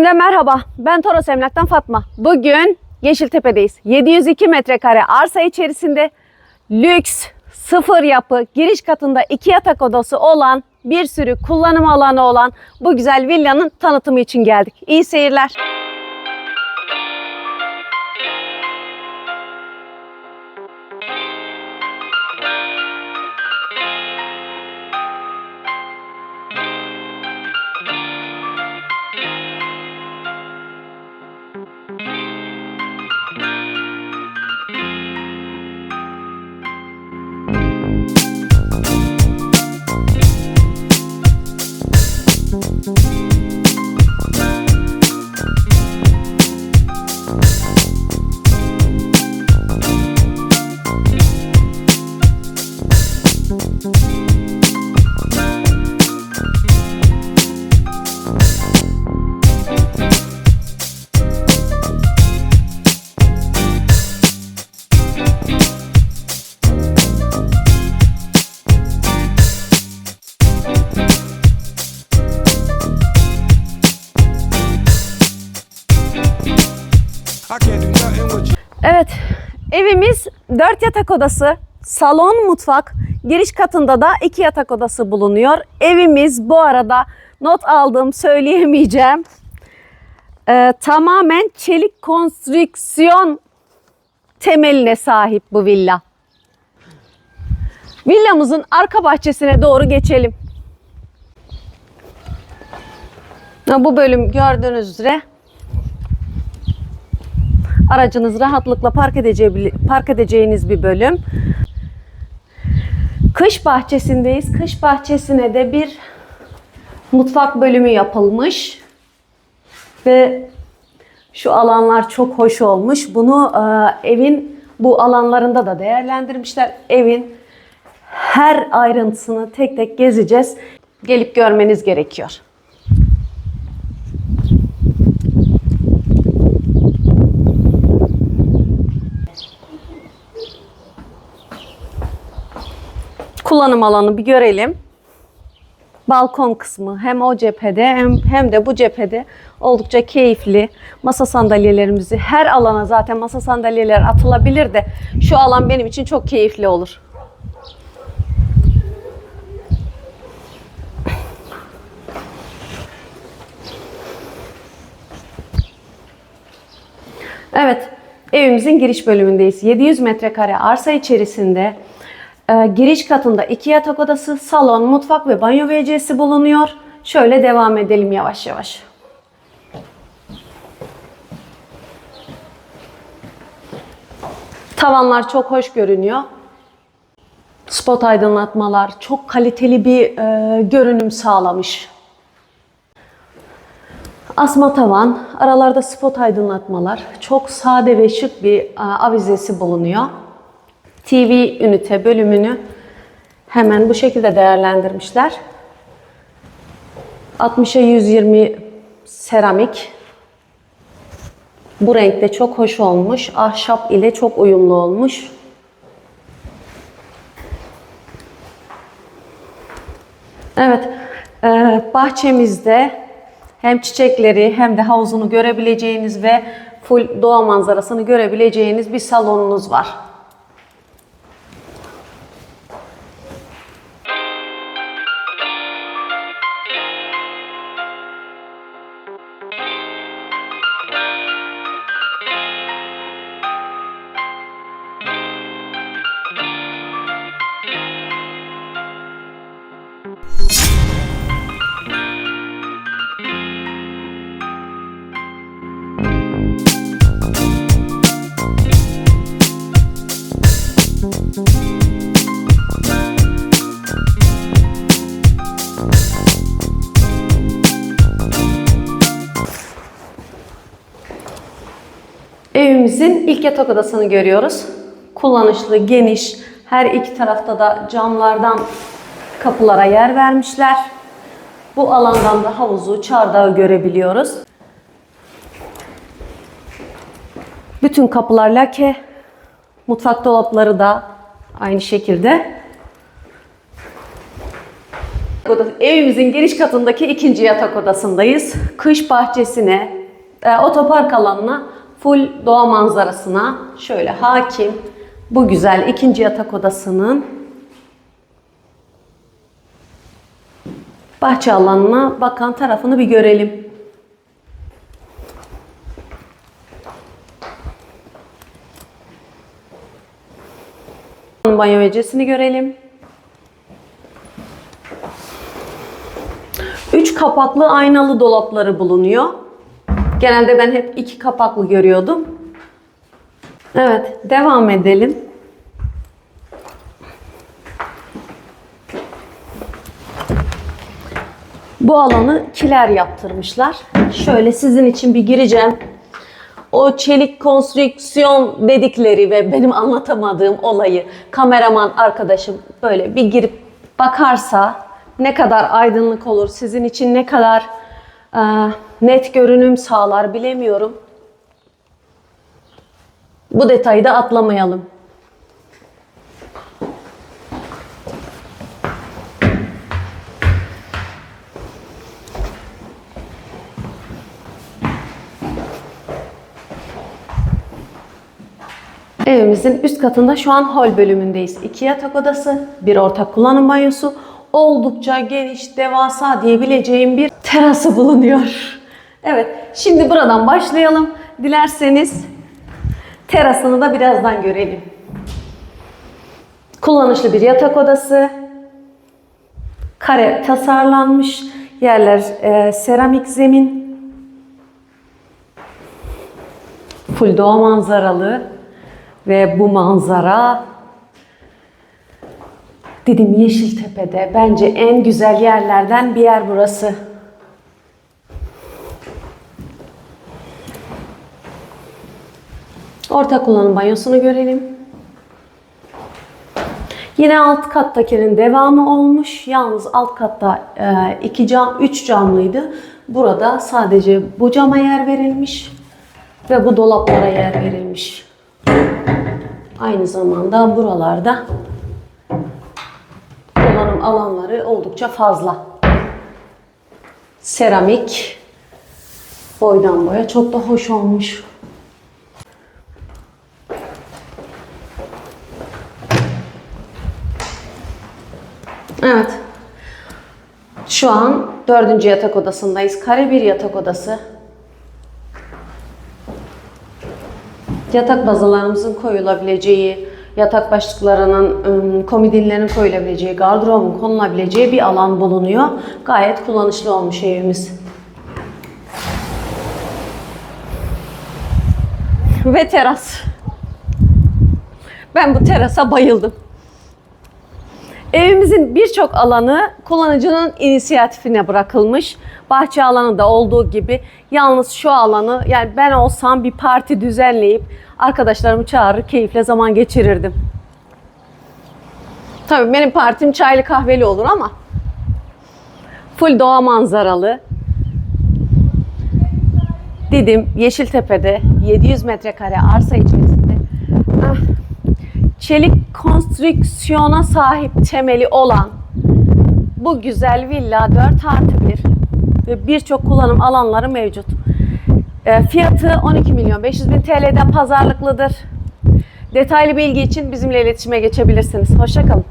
Şimdi merhaba, ben Toros Emlak'tan Fatma. Bugün Yeşiltepe'deyiz. 702 metrekare arsa içerisinde lüks, sıfır yapı, giriş katında iki yatak odası olan, bir sürü kullanım alanı olan bu güzel villanın tanıtımı için geldik. İyi seyirler. Evimiz 4 yatak odası, salon, mutfak, giriş katında da 2 yatak odası bulunuyor. Evimiz bu arada not aldım söyleyemeyeceğim. Ee, tamamen çelik konstrüksiyon temeline sahip bu villa. Villamızın arka bahçesine doğru geçelim. Bu bölüm gördüğünüz üzere aracınız rahatlıkla park, park edeceğiniz bir bölüm. Kış bahçesindeyiz. Kış bahçesine de bir mutfak bölümü yapılmış. Ve şu alanlar çok hoş olmuş. Bunu e, evin bu alanlarında da değerlendirmişler. Evin her ayrıntısını tek tek gezeceğiz. Gelip görmeniz gerekiyor. Kullanım alanı bir görelim. Balkon kısmı hem o cephede hem, hem de bu cephede oldukça keyifli. Masa sandalyelerimizi her alana zaten masa sandalyeler atılabilir de şu alan benim için çok keyifli olur. Evet, evimizin giriş bölümündeyiz. 700 metrekare arsa içerisinde e, giriş katında iki yatak odası, salon, mutfak ve banyo WC'si bulunuyor. Şöyle devam edelim yavaş yavaş. Tavanlar çok hoş görünüyor. Spot aydınlatmalar çok kaliteli bir e, görünüm sağlamış. Asma tavan, aralarda spot aydınlatmalar, çok sade ve şık bir e, avizesi bulunuyor. TV ünite bölümünü hemen bu şekilde değerlendirmişler. 60'a 120 seramik. Bu renkte çok hoş olmuş. Ahşap ile çok uyumlu olmuş. Evet, e, bahçemizde hem çiçekleri hem de havuzunu görebileceğiniz ve full doğa manzarasını görebileceğiniz bir salonunuz var. Evimizin ilk yatak odasını görüyoruz. Kullanışlı, geniş, her iki tarafta da camlardan kapılara yer vermişler. Bu alandan da havuzu, çardağı görebiliyoruz. Bütün kapılar lake. Mutfak dolapları da aynı şekilde. Evimizin giriş katındaki ikinci yatak odasındayız. Kış bahçesine, e, otopark alanına, full doğa manzarasına şöyle hakim bu güzel ikinci yatak odasının bahçe alanına bakan tarafını bir görelim. Banyo vecesini görelim. Üç kapaklı aynalı dolapları bulunuyor. Genelde ben hep iki kapaklı görüyordum. Evet, devam edelim. Bu alanı kiler yaptırmışlar. Şöyle sizin için bir gireceğim. O çelik konstrüksiyon dedikleri ve benim anlatamadığım olayı kameraman arkadaşım böyle bir girip bakarsa ne kadar aydınlık olur, sizin için ne kadar e, net görünüm sağlar bilemiyorum. Bu detayı da atlamayalım. Evimizin üst katında şu an hol bölümündeyiz. İki yatak odası, bir ortak kullanım banyosu, oldukça geniş, devasa diyebileceğim bir terası bulunuyor. Evet, şimdi buradan başlayalım. Dilerseniz terasını da birazdan görelim. Kullanışlı bir yatak odası. Kare tasarlanmış. Yerler e, seramik zemin. Full doğa manzaralı. Ve bu manzara dedim Yeşiltepe'de bence en güzel yerlerden bir yer burası. Ortak kullanım banyosunu görelim. Yine alt kattakinin devamı olmuş. Yalnız alt katta e, iki cam, üç camlıydı. Burada sadece bu cama yer verilmiş ve bu dolaplara yer verilmiş. Aynı zamanda buralarda kullanım alanları oldukça fazla. Seramik boydan boya çok da hoş olmuş. Evet. Şu an dördüncü yatak odasındayız. Kare bir yatak odası. yatak bazalarımızın koyulabileceği, yatak başlıklarının, ım, komodinlerin koyulabileceği, gardırobun konulabileceği bir alan bulunuyor. Gayet kullanışlı olmuş evimiz. Ve teras. Ben bu terasa bayıldım. Evimizin birçok alanı kullanıcının inisiyatifine bırakılmış. Bahçe alanı da olduğu gibi yalnız şu alanı yani ben olsam bir parti düzenleyip arkadaşlarımı çağırır keyifle zaman geçirirdim. Tabii benim partim çaylı kahveli olur ama full doğa manzaralı. Didim Yeşiltepe'de 700 metrekare arsa içerisinde ah, çelik konstrüksiyona sahip temeli olan bu güzel villa 4 artı 1 ve birçok kullanım alanları mevcut. E, fiyatı 12 milyon 500 bin TL'den pazarlıklıdır. Detaylı bilgi için bizimle iletişime geçebilirsiniz. Hoşçakalın.